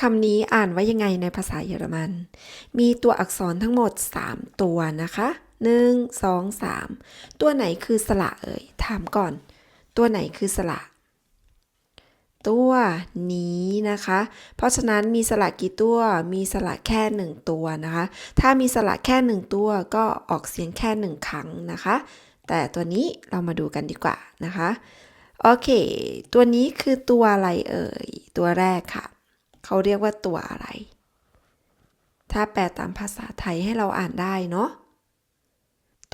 คำนี้อ่านว่ายังไงในภาษาเยอรมัน มีตัวอักษรทั้งหมด 3 ตัวนะคะ 1 2 3 ตัวไหนคือสระเอ่ย ถามก่อน ตัวไหนคือสระ ตัวนี้นะคะ เพราะฉะนั้นมีสระกี่ตัว มีสระแค่หนึ่งตัวนะคะ ถ้ามีสระแค่หนึ่งตัวก็ออกเสียงแค่หนึ่งครั้งนะคะ แต่ตัวนี้เรามาดูกันดีกว่านะคะ โอเค ตัวนี้คือตัวอะไรเอ่ย ตัวแรกค่ะ เขาเรียกว่าตัวอะไร ถ้าแปลตามภาษาไทยให้เราอ่านได้เนาะ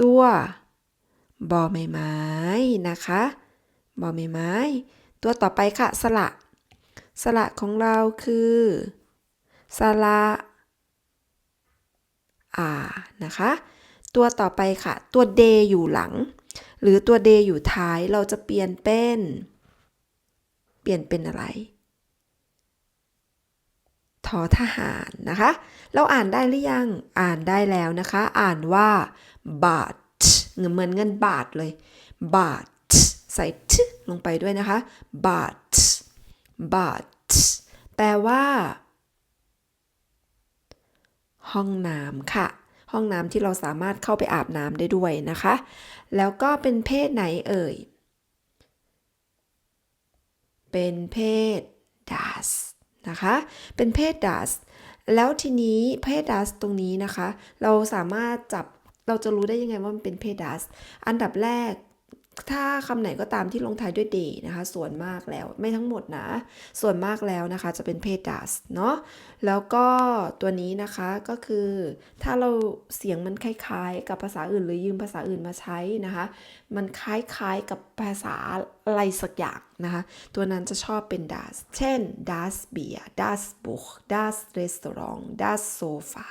ตัวบอใบไม้นะคะบอใบไม้ ตัวต่อไปค่ะ สระ สระของเราคือสระอ่านะคะ ตัวต่อไปค่ะ ตัวเดอยู่หลัง หรือตัวเดอยู่ท้ายเราจะเปลี่ยนเป็น เปลี่ยนเป็นอะไร อทหารนะคะ เราอ่านได้หรือยัง อ่านได้แล้วนะคะ อ่านว่าบาทเหมือนเงินบาทเลย บาท ใส่ทลงไปด้วยนะคะ บาท บาท แปลว่า ห้องน้ำค่ะ ห้องน้ำที่เราสามารถเข้าไปอาบน้ำได้ด้วยนะคะ แล้วก็เป็นเพศไหนเอ่ย เป็นเพศ das นะคะ เป็นเพศดัส แล้วทีนี้เพศดัสตรงนี้นะคะ เราสามารถจับเราจะรู้ได้ยังไงว่ามันเป็นเพดัส อันดับแรก ถ้าคำไหนก็ตามที่ลงท้ายด้วย day นะคะ ส่วนมากแล้วไม่ทั้งหมดนะ ส่วนมากแล้วนะคะจะเป็นเพศ das เนาะแล้วก็ตัวนี้นะคะก็คือถ้าเราเสียงมันคล้ายๆ กับภาษาอื่น หรือยืมภาษาอื่นมาใช้นะคะ มันคล้ายๆกับภาษาอะไรสักอย่างนะคะ ตัวนั้นจะชอบเป็น das เช่น das Bier das Buch das Restaurant das Sofa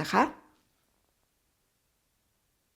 นะคะ